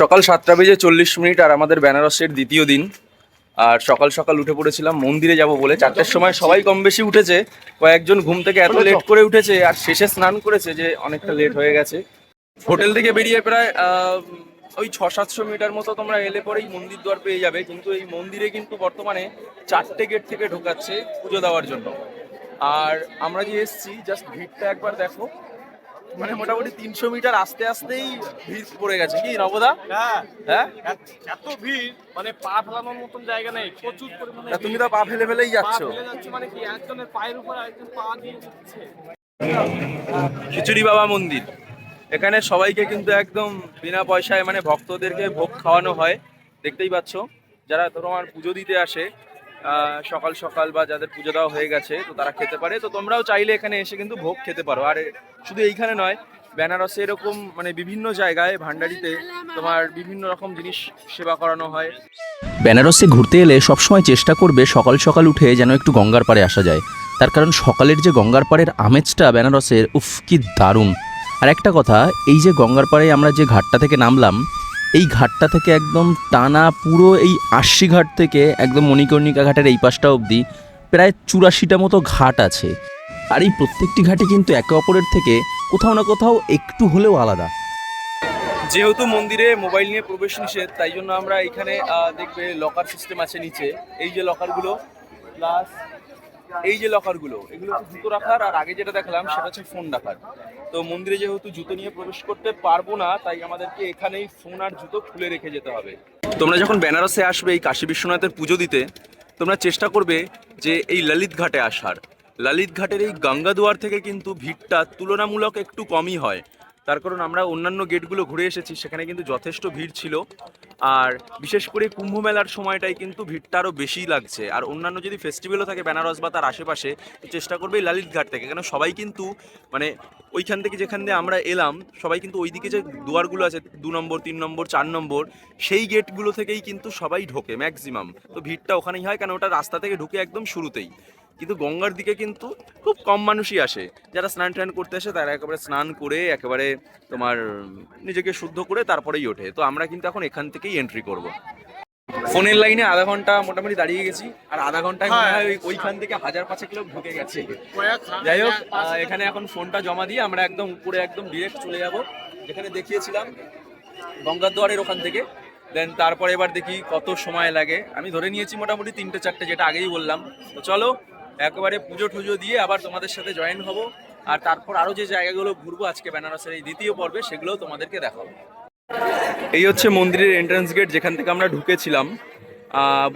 সকাল সাতটা বেজে চল্লিশ মিনিট আর আমাদের বেনারসের দ্বিতীয় দিন। আর সকাল সকাল উঠে পড়েছিলাম মন্দিরে যাব বলে। চারটের সময় সবাই কম বেশি উঠেছে। কয়েকজন ঘুম থেকে এত লেট করে উঠেছে আর শেষে স্নান করেছে যে অনেকটা লেট হয়ে গেছে। হোটেল থেকে বেরিয়ে প্রায় ওই ছ সাতশো মিটার মতো তোমরা এলে পরেই মন্দির দ্বার পেয়ে যাবে। কিন্তু এই মন্দিরে কিন্তু বর্তমানে চারটে গেট থেকে ঢোকাচ্ছে পুজো দেওয়ার জন্য। আর আমরা যে এসছি জাস্ট ভিড়টা একবার দেখো। মানে মোটামুটি তিনশো মিটার আস্তে আস্তেই ভিড় পড়ে গেছে। কি নবদা? হ্যাঁ। হ্যাঁ? এত- ভিড় মানে পা ফেলানোর মতন জায়গা নেই প্রচুর পরিমাণে তুমি তো পা ফেলে ফেলেই যাচ্ছ। মানে কি একজনের পায়ের উপর আরেকজন পা দিয়ে খিচুড়ি বাবা মন্দির। এখানে সবাইকে কিন্তু একদম বিনা পয়সায় মানে ভক্তদেরকে ভোগ খাওয়ানো হয়। দেখতেই পাচ্ছ যারা তোমার পুজো দিতে আসে সকাল সকাল বা যাদের পুজো দেওয়া হয়ে গেছে, তো তারা খেতে পারে। তো তোমরাও চাইলে এখানে এসে কিন্তু ভোগ খেতে পারো। আর শুধু এইখানে নয়, বেনারসে এরকম মানে বিভিন্ন জায়গায়, ভান্ডারিতে তোমার বিভিন্ন রকম জিনিস সেবা করানো হয়। বেনারসে ঘুরতে এলে সবসময় চেষ্টা করবে সকাল সকাল উঠে যেন একটু গঙ্গার পাড়ে আসা যায়। তার কারণ সকালের যে গঙ্গার পাড়ের আমেজটা বেনারসের, উফ, কি দারুণ। আর একটা কথা, এই যে গঙ্গার পাড়ে আমরা যে ঘাটটা থেকে নামলাম এই ঘাটটা থেকে একদম টানা পুরো এই আশি ঘাট থেকে একদম মণিকর্ণিকা ঘাটের এই পাশটা অবধি প্রায় চুরাশিটা মতো ঘাট আছে। আর এই প্রত্যেকটি ঘাটে কিন্তু একে অপরের থেকে কোথাও না কোথাও একটু হলেও আলাদা। যেহেতু মন্দিরে মোবাইল নিয়ে প্রবেশ নিষেধ, তাই জন্য আমরা এখানে দেখবে লকার সিস্টেম আছে নিচে। এই যে লকারগুলো প্লাস এই যে লকারগুলো, এগুলো হচ্ছে জুতো রাখার, আর আগে যেটা দেখলাম সেটা হচ্ছে ফোন রাখার। তো মন্দিরে যেহেতু জুতো নিয়ে প্রবেশ করতে পারব না, তাই আমাদেরকে এখানেই ফোন আর জুতো খুলে রেখে যেতে হবে। তোমরা যখন বেনারসে আসবে এই কাশী বিশ্বনাথের পুজো দিতে, তোমরা চেষ্টা করবে যে এই ললিত ঘাটে আসার। ললিত ঘাটের এই গঙ্গা দুয়ার থেকে কিন্তু ভিড়টা তুলনামূলক একটু কমই হয়। তার কারণ আমরা অন্যান্য গেটগুলো ঘুরে এসেছি, সেখানে কিন্তু যথেষ্ট ভিড় ছিল। আর বিশেষ করে কুম্ভ মেলার সময়টাই কিন্তু ভিড়টা আরও বেশিই লাগছে। আর অন্যান্য যদি ফেস্টিভ্যালও থাকে বেনারস বা তার আশেপাশে, তো চেষ্টা করবে এই লালিত ঘাট থেকে। কেন সবাই কিন্তু মানে ওইখান থেকে যেখান দিয়ে আমরা এলাম, সবাই কিন্তু ওইদিকে যে দুয়ারগুলো আছে, দু নম্বর, তিন নম্বর, চার নম্বর, সেই গেটগুলো থেকেই কিন্তু সবাই ঢোকে ম্যাক্সিমাম তো ভিড়টা ওখানেই হয়, কেন ওটা রাস্তা থেকে ঢুকে একদম শুরুতেই। কিন্তু গঙ্গার দিকে কিন্তু খুব কম মানুষই আসে। যারা স্নান টান করতে আসে, তারা একেবারে স্নান করে, একেবারে তোমার নিজেকে শুদ্ধ করে তারপরেই ওঠে। তো আমরা কিন্তু এখন এখান থেকেই এন্ট্রি করব। ফোনের লাইনে আধা ঘণ্টা মোটামুটি দাঁড়িয়ে গেছি, আর আধা ঘন্টায় মনে হয় ওইখান থেকে হাজার পাঁচেক লোক ঢুকে গেছে। যাই হোক এখানে এখন ফোনটা জমা দিয়ে আমরা একদম উপরে একদম ডিরেক্ট চলে যাব। যেখানে দেখিয়েছিলাম গঙ্গার দুয়ারের ওখান থেকে। দেন তারপরে এবার দেখি কত সময় লাগে। আমি ধরে নিয়েছি মোটামুটি তিনটে চারটে, যেটা আগেই বললাম। তো চলো একেবারে পুজো টুজো দিয়ে আবার তোমাদের সাথে জয়েন হব। আর তারপর আরও যে জায়গাগুলো ঘুরবো আজকে বেনারসের এই দ্বিতীয় পর্বে, সেগুলোও তোমাদেরকে দেখাবো। এই হচ্ছে মন্দিরের এন্ট্রান্স গেট যেখান থেকে আমরা ঢুকেছিলাম।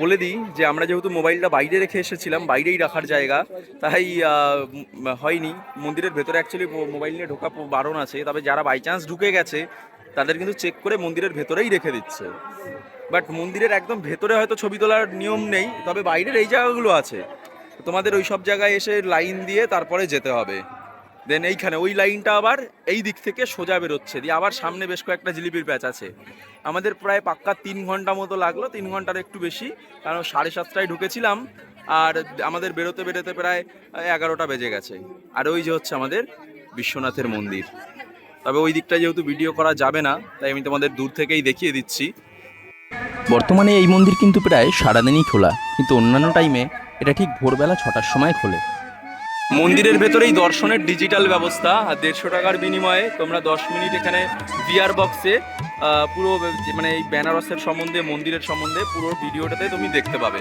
বলে দিই যে আমরা যেহেতু মোবাইলটা বাইরে রেখে এসেছিলাম, বাইরেই রাখার জায়গা, তাই হয়নি। মন্দিরের ভেতরে অ্যাকচুয়ালি মোবাইল নিয়ে ঢোকা বারণ আছে। তবে যারা বাই চান্স ঢুকে গেছে, তাদের কিন্তু চেক করে মন্দিরের ভেতরেই রেখে দিচ্ছে। বাট মন্দিরের একদম ভেতরে হয়তো ছবি তোলার নিয়ম নেই, তবে বাইরের এই জায়গাগুলো আছে। তোমাদের ওই সব জায়গায় এসে লাইন দিয়ে তারপরে যেতে হবে। দেন এইখানে, ওই লাইনটা আবার এই দিক থেকে সোজা বেরোচ্ছে। দিয়ে আবার সামনে বেশ কয়েকটা জিলিপির প্যাচ আছে। আমাদের প্রায় পাক্কা তিন ঘণ্টা মতো লাগল, তিন ঘণ্টার একটু বেশি, কারণ সাড়ে সাতটায় ঢুকেছিলাম, আর আমাদের বেরোতে বেরোতে প্রায় এগারোটা বেজে গেছে। আর ওই যে হচ্ছে আমাদের বিশ্বনাথের মন্দির। তবে ওই দিকটা যেহেতু ভিডিও করা যাবে না, তাই আমি তোমাদের দূর থেকেই দেখিয়ে দিচ্ছি। বর্তমানে এই মন্দির কিন্তু প্রায় সারাদিনই খোলা, কিন্তু অন্যান্য টাইমে এটা ঠিক ভোরবেলা ছটার সময় খোলে। মন্দিরের ভেতরেই দর্শনের ডিজিটাল ব্যবস্থা, আর দেড়শো টাকার বিনিময়ে তোমরা দশ মিনিট এখানে বিয়ার বক্সে পুরো মানে এই বেনারসের সম্বন্ধে, মন্দিরের সম্বন্ধে পুরো ভিডিওটাতে তুমি দেখতে পাবে।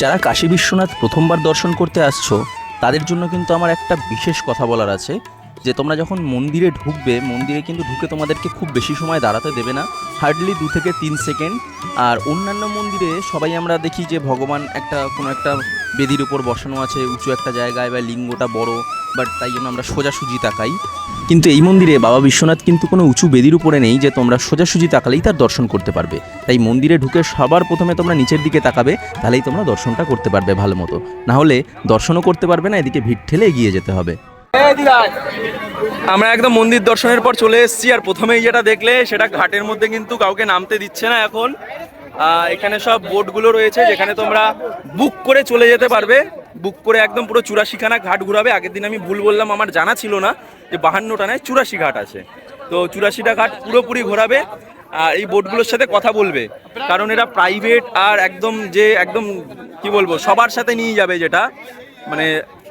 যারা কাশী বিশ্বনাথ প্রথমবার দর্শন করতে আসছো, তাদের জন্য কিন্তু আমার একটা বিশেষ কথা বলার আছে। যে তোমরা যখন মন্দিরে ঢুকবে, মন্দিরে কিন্তু ঢুকে তোমাদেরকে খুব বেশি সময় দাঁড়াতে দেবে না। হার্ডলি দু থেকে তিন সেকেন্ড। আর অন্যান্য মন্দিরে সবাই আমরা দেখি যে ভগবান একটা, কোনো একটা বেদির উপর বসানো আছে, উঁচু একটা জায়গায় বা লিঙ্গটা বড়, বাট তাই জন্য আমরা সোজাসুজি তাকাই। কিন্তু এই মন্দিরে বাবা বিশ্বনাথ কিন্তু কোনো উঁচু বেদির উপরে নেই যে তোমরা সোজাসুজি তাকালেই তার দর্শন করতে পারবে। তাই মন্দিরে ঢুকে সবার প্রথমে তোমরা নিচের দিকে তাকাবে, তাহলেই তোমরা দর্শনটা করতে পারবে ভালো মতো। না হলে দর্শনও করতে পারবে না, এদিকে ভিড় ঠেলে এগিয়ে যেতে হবে। আমরা একদম মন্দির দর্শনের পর চলে এসেছি, আর প্রথমেই যেটা দেখলে সেটা ঘাটের মধ্যে কিন্তু কাউকে নামতে দিচ্ছে না এখন। এখানে সব বোটগুলো রয়েছে যেখানে তোমরা বুক করে চলে যেতে পারবে। বুক করে একদম পুরো চুরাশিখানা ঘাট ঘুরাবে। আগের দিন আমি ভুল বললাম, আমার জানা ছিল না যে বাহান্নটা নয়, চুরাশি ঘাট আছে। তো চুরাশিটা ঘাট পুরোপুরি ঘোরাবে, আর এই বোটগুলোর সাথে কথা বলবে। কারণ এরা প্রাইভেট আর একদম যে একদম, কি বলব, সবার সাথে নিয়ে যাবে যেটা। মানে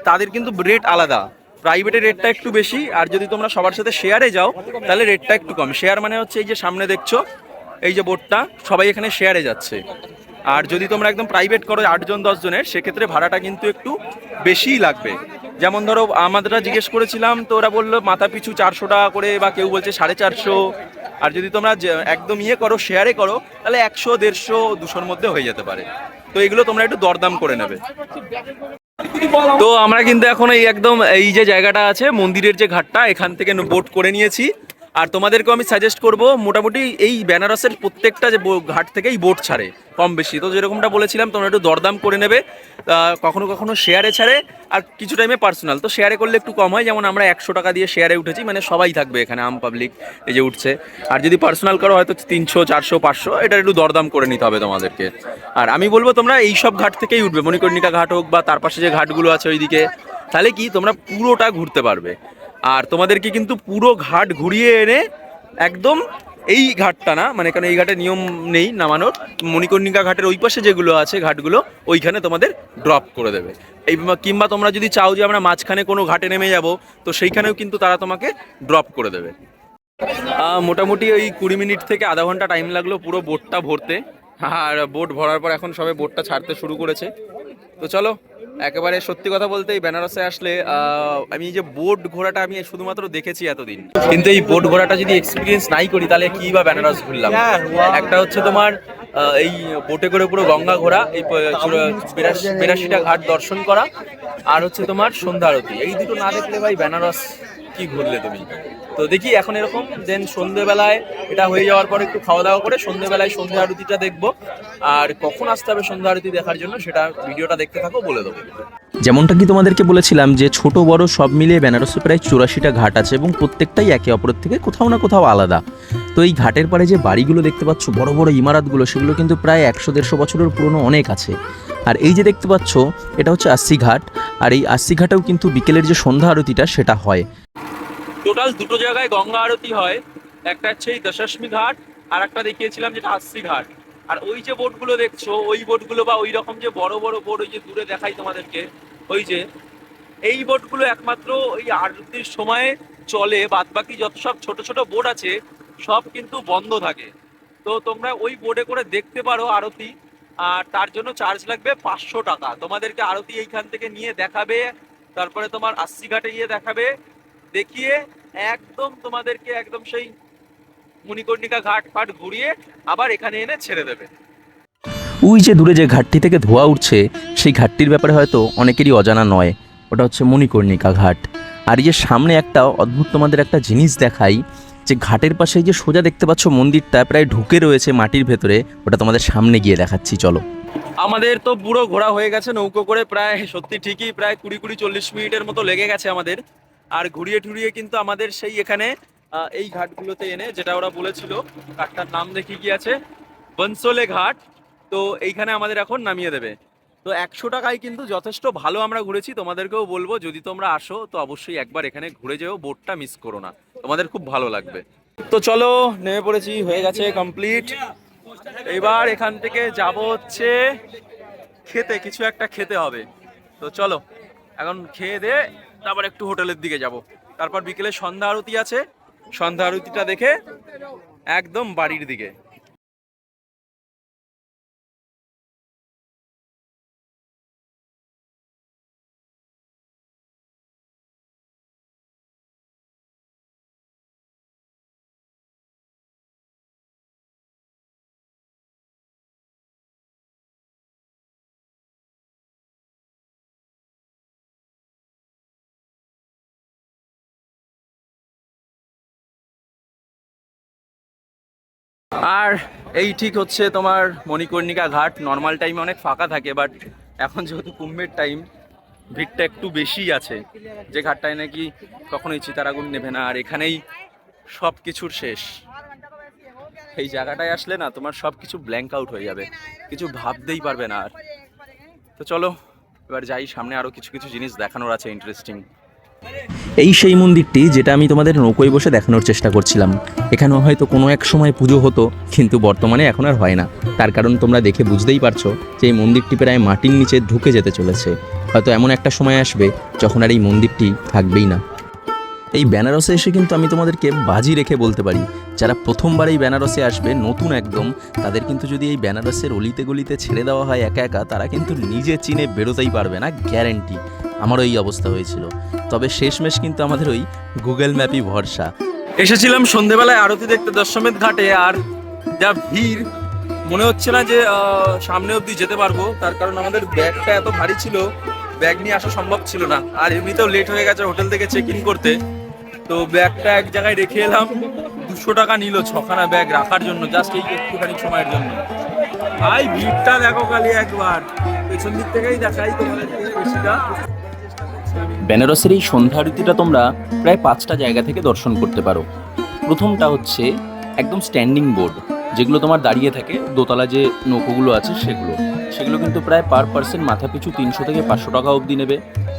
তাদের কিন্তু রেট আলাদা। প্রাইভেটের রেটটা একটু বেশি, আর যদি তোমরা সবার সাথে শেয়ারে যাও, তাহলে রেটটা একটু কম। শেয়ার মানে হচ্ছে এই যে সামনে দেখছ, এই যে বোর্ডটা সবাই এখানে শেয়ারে যাচ্ছে। আর যদি তোমরা একদম প্রাইভেট করো আটজন, দশজনের, সেক্ষেত্রে ভাড়াটা কিন্তু একটু বেশিই লাগবে। যেমন ধরো আমাদেরটা জিজ্ঞেস করেছিলাম, তো ওরা বলল, মাথা পিছু চারশো টাকা করে বা কেউ বলছে সাড়ে চারশো। আর যদি তোমরা একদম ইয়ে করো শেয়ারে করো, তাহলে একশো, দেড়শো, দুশোর মধ্যে হয়ে যেতে পারে। তো এগুলো তোমরা একটু দরদাম করে নেবে। তো আমরা কিন্তু এখন এই একদম এই যে জায়গাটা আছে, মন্দিরের যে ঘাটটা, এখান থেকে বোট করে নিয়েছি। আর তোমাদেরকেও আমি সাজেস্ট করব, মোটামুটি এই বেনারসের প্রত্যেকটা যে ঘাট থেকেই বোট ছাড়ে, কম বেশি। তো যেরকমটা বলেছিলাম, তোমরা একটু দরদাম করে নেবে কখনো কখনো শেয়ারে ছাড়ে, আর কিছু টাইমে পার্সোনাল তো শেয়ারে করলে একটু কম হয়, যেমন আমরা একশো টাকা দিয়ে শেয়ারে উঠেছি মানে সবাই থাকবে এখানে, আম পাবলিক এই যে উঠছে। আর যদি পার্সোনাল করো, হয়তো তিনশো, চারশো, পাঁচশো, এটা একটু দরদাম করে নিতে হবে তোমাদেরকে। আর আমি বলব, তোমরা এই সব ঘাট থেকেই উঠবে, মণিকর্ণিকা ঘাট হোক বা তার পাশে যে ঘাটগুলো আছে ওইদিকে। তাহলে কি, তোমরা পুরোটা ঘুরতে পারবে। আর তোমাদেরকে কিন্তু পুরো ঘাট ঘুরিয়ে এনে একদম এই ঘাটটা না মানে কারণ এই ঘাটে নিয়ম নেই নামানোর, মণিকর্ণিকা ঘাটের ওই পাশে যেগুলো আছে ঘাটগুলো, ওইখানে তোমাদের ড্রপ করে দেবে। এই কিংবা তোমরা যদি চাও যে আমরা মাঝখানে কোনো ঘাটে নেমে যাব, তো সেইখানেও কিন্তু তারা তোমাকে ড্রপ করে দেবে। মোটামুটি ওই কুড়ি মিনিট থেকে আধা ঘণ্টা টাইম লাগল পুরো বোটটা ভরতে। আর বোট ভরার পর এখন সবে বোটটা ছাড়তে শুরু করেছে। তো চলো একেবারে সত্যি কথা বলতে এই বেনারসে আসলে আমি এই যে বোট ঘোড়াটা আমি শুধুমাত্র দেখেছি এতদিন। কিন্তু এই বোট ঘোড়াটা যদি এক্সপিরিয়েন্স নাই করি তাহলে কি বা বেনারস ঘুরলাম? একটা হচ্ছে তোমার এই বোটে করে পুরো গঙ্গা ঘোরা এই বিরাশিটা ঘাট দর্শন করা আর হচ্ছে তোমার সন্ধ্যা আরতি। এই দুটো না দেখলে ভাই বেনারস কি ঘুরলে তুমি? তো দেখি, এখন এরকম দেন সন্ধেবেলায় এটা হয়ে যাওয়ার পর একটু খাওয়া দাওয়া করে সন্ধেবেলায় সন্ধ্যা আরতিটা দেখব। আর কখন আসতে হবে সন্ধ্যা আরতি দেখার জন্য সেটা ভিডিওটা দেখতে থাকো, বলে দেবো। যেমনটা কি তোমাদেরকে বলেছিলাম যে ছোট বড় সব মিলিয়ে বেনারসে প্রায় চুরাশিটা ঘাট আছে এবং প্রত্যেকটাই একে অপরের থেকে কোথাও না কোথাও আলাদা। তো এই ঘাটের পাড়ে যে বাড়িগুলো দেখতে পাচ্ছ, বড় বড় ইমারতগুলো, সেগুলো কিন্তু প্রায় একশো, দেড়শো বছরের পুরনো অনেক আছে। আর এই যে দেখতে পাচ্ছ, এটা হচ্ছে আশি ঘাট আর এই আশি ঘাটেও কিন্তু বিকেলের যে সন্ধ্যা আরতিটা, সেটা হয়। টোটাল দুটো জায়গায় গঙ্গা আরতি হয়। একটা হচ্ছে এই দশাশ্মী ঘাট, আর একটা দেখিয়েছিলাম যেটা আশি ঘাট। আর ওই যে বোটগুলো দেখছ, ওই বোটগুলো বা ওই রকম যে বড় বড় বোট ওই যে দূরে দেখাই তোমাদেরকে, ওই যে, এই বোটগুলো একমাত্র ওই আরতির সময়ে চলে বাদ বাকি যত সব ছোট ছোট বোট আছে, সব কিন্তু বন্ধ থাকে। তো তোমরা ওই বোটে করে দেখতে পারো আরতি, আর তার জন্য চার্জ লাগবে পাঁচশো টাকা। তোমাদেরকে আরতি এইখান থেকে নিয়ে দেখাবে, তারপরে তোমার আশি ঘাটে গিয়ে দেখাবে দেখিয়ে একদম তোমাদেরকে একদম সেই মণিকর্ণিকা ঘাট ফাট ঘুরিয়ে আবার এখানে এনে ছেড়ে দেবে। ওই যে দূরে যে ঘাটটি থেকে ধোয়া উঠছে সেই ঘাটটির ব্যাপারে হয়তো অনেকেরই অজানা নয়। ওটা হচ্ছে মণিকর্ণিকা ঘাট। আর এই যে সামনে একটা অদ্ভুত তোমাদের একটা জিনিস দেখাই যে ঘাটের পাশে যে সোজা দেখতে পাচ্ছ মন্দিরটা প্রায় ঢুকে রয়েছে মাটির ভেতরে ওটা তোমাদের সামনে গিয়ে দেখাচ্ছি চলো। আমাদের তো পুরো ঘোরা হয়ে গেছে নৌকো করে প্রায় সত্যি ঠিকই প্রায় কুড়ি কুড়ি চল্লিশ মিনিটের মতো লেগে গেছে আমাদের। আর ঘুরিয়ে টুরিয়ে কিন্তু আমাদের সেই এখানে এই ঘাটগুলোতে এনে, যেটা ওরা বলেছিল, ঘাটটার নাম দেখি কি আছে? বনসোলে ঘাট। তো এইখানে আমাদের এখন নামিয়ে দেবে। তো একশো টাকায় কিন্তু যথেষ্ট ভালো আমরা ঘুরেছি, তোমাদেরকেও বলব, যদি তোমরা আসো, তো অবশ্যই একবার এখানে ঘুরে যেও, বোটটা মিস করো না। তোমাদের খুব ভালো লাগবে। তো চলো, নেমে পড়েছি, হয়ে গেছে কমপ্লিট এবার এখান থেকে যাব হচ্ছে খেতে, কিছু একটা খেতে হবে। তো চলো, এখন খেয়ে দে তারপর একটু হোটেলের দিকে যাব। তারপর বিকেলে সন্ধ্যা আরতি আছে। সন্ধ্যা আরতিটা দেখে একদম বাড়ির দিকে। আর এই ঠিক হচ্ছে তোমার মণিকর্ণিকা ঘাট। নর্মাল টাইমে অনেক ফাঁকা থাকে বাট এখন যেহেতু কুম্ভের টাইম ভিড়টা একটু বেশি আছে। যে ঘাটটায় নাকি কখনোই চিতার আগুন নেবে না, আর এখানেই সব কিছুর শেষ। এই জায়গাটায় আসলে না, তোমার সব কিছু ব্ল্যাঙ্ক আউট হয়ে যাবে। কিছু ভাবতেই পারবে না আর। তো চলো, এবার যাই, সামনে আরও কিছু কিছু জিনিস দেখানোর আছে ইন্টারেস্টিং এই সেই মন্দিরটি যেটা আমি তোমাদের নৌকোয় বসে দেখানোর চেষ্টা করছিলাম। এখানেও হয়তো কোনো এক সময় পুজো হতো, কিন্তু বর্তমানে এখন আর হয় না। তার কারণ তোমরা দেখে বুঝতেই পারছ যে এই মন্দিরটি প্রায় মাটির নিচে ঢুকে যেতে চলেছে। হয়তো এমন একটা সময় আসবে যখন আর এই মন্দিরটি থাকবেই না। এই বেনারসে এসে কিন্তু আমি তোমাদেরকে বাজি রেখে বলতে পারি। যারা প্রথমবার এই বেনারসে আসবে, নতুন একদম, তাদের কিন্তু যদি এই বেনারসের অলিতে গলিতে ছেড়ে দেওয়া হয় একা একা, তারা কিন্তু নিজে চিনে বেরোতেই পারবে না গ্যারেন্টি আমারও এই অবস্থা হয়েছিল। তবে শেষমেশ কিন্তু আমাদের ওই গুগল ম্যাপই ভরসা। এসেছিলাম সন্ধেবেলায় আরতি দেখতে দশমেধ ঘাটে, আর যা ভিড়, মনে হচ্ছে না যে সামনে অবধি যেতে পারব। তার কারণ আমাদের ব্যাগটা এত ভারী ছিল, ব্যাগ নিয়ে আসা সম্ভব ছিল না। আর এমনিতেও লেট হয়ে গেছে হোটেল থেকে চেক ইন করতে। তো ব্যাগটা এক জায়গায় রেখে এলাম। দুশো টাকা নিল ছখানা ব্যাগ রাখার জন্য জাস্ট এই একটুখানি সময়ের জন্য। ভাই, ভিড়টা দেখো খালি একবার। পেছন দিক থেকেই দেখাই তোমাদের বেশিটা। বেনারসের এই সন্ধ্যা আরতিটা তোমরা প্রায় পাঁচটা জায়গা থেকে দর্শন করতে পারো। প্রথমটা হচ্ছে একদম স্ট্যান্ডিং বোর্ড যেগুলো তোমার দাঁড়িয়ে থাকে, দোতলা যে নৌকোগুলো আছে সেগুলো। সেগুলো কিন্তু প্রায় পার পার্সেন্ট মাথা পিছু তিনশো থেকে পাঁচশো টাকা অবধি নেবে।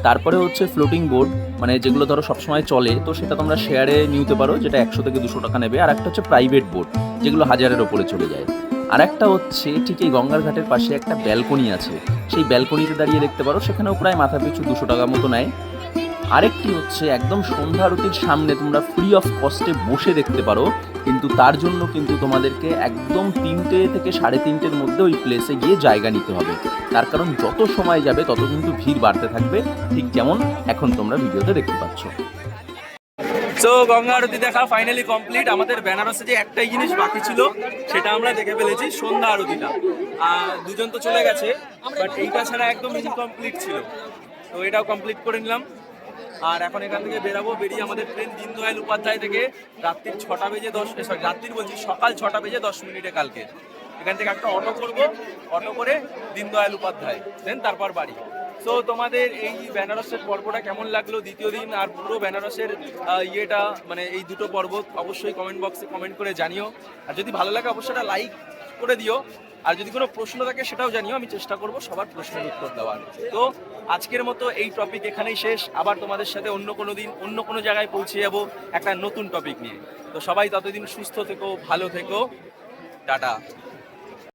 তারপরে হচ্ছে ফ্লোটিং বোর্ড মানে যেগুলো ধরো সবসময় চলে, তো সেটা তোমরা শেয়ারে নিতে পারো, যেটা একশো থেকে দুশো টাকা নেবে। আর একটা হচ্ছে প্রাইভেট বোর্ড যেগুলো হাজারের ওপরে চলে যায়। আর একটা হচ্ছে ঠিক এই গঙ্গার ঘাটের পাশে একটা ব্যালকনি আছে। সেই ব্যালকনিতে দাঁড়িয়ে দেখতে পারো, সেখানেও প্রায় মাথা পিছু দুশো টাকা মতো নেয়। আরেকটি হচ্ছে একদম সন্ধ্যা আরতির সামনে তোমরা ফ্রি অফ কস্টে বসে দেখতে পারো, কিন্তু তার জন্য কিন্তু তোমাদেরকে একদম তিনটে থেকে সাড়ে তিনটের মধ্যে ওই প্লেসে গিয়ে জায়গা নিতে হবে। তার কারণ যত সময় যাবে তত কিন্তু ভিড় বাড়তে থাকবে, ঠিক যেমন এখন তোমরা ভিডিওতে দেখতে পাচ্ছ। তো গঙ্গা আরতি দেখা ফাইনালি কমপ্লিট আমাদের বেনারসে যে একটাই জিনিস বাকি ছিল, সেটা আমরা দেখে ফেলেছি সন্ধ্যা আরতিটা। আর দুজন তো চলে গেছে বাট এইটা ছাড়া একদম ইনকমপ্লিট ছিল। তো এটাও কমপ্লিট করে নিলাম। আর এখন এখান থেকে বেরাবো, বেরিয়ে আমাদের ট্রেন দীনদয়াল উপাধ্যায় থেকে রাত্রির ছটা বেজে দশ সরি রাত্রির বলছি, সকাল ছটা বেজে দশ মিনিটে কালকে। এখান থেকে একটা অটো করব অটো করে দীনদয়াল উপাধ্যায় দেন তারপর বাড়ি। তো তোমাদের এই বেনারসের পর্বটা কেমন লাগল? দ্বিতীয় দিন আর পুরো বেনারসের ইয়েটা মানে এই দুটো পর্ব অবশ্যই কমেন্ট বক্সে কমেন্ট করে জানিও। আর যদি ভালো লাগে, অবশ্যই লাইক করে দিও। আর যদি কোনো প্রশ্ন থাকে সেটাও জানিও, আমি চেষ্টা করব সবার প্রশ্নের উত্তর দেওয়ার। তো আজকের মতো এই টপিক এখানেই শেষ। আবার তোমাদের সাথে অন্য কোনো দিন, অন্য কোনো জায়গায় পৌঁছে যাব একটা নতুন টপিক নিয়ে। তো সবাই ততদিন সুস্থ থেকো, ভালো থেকো। টাটা।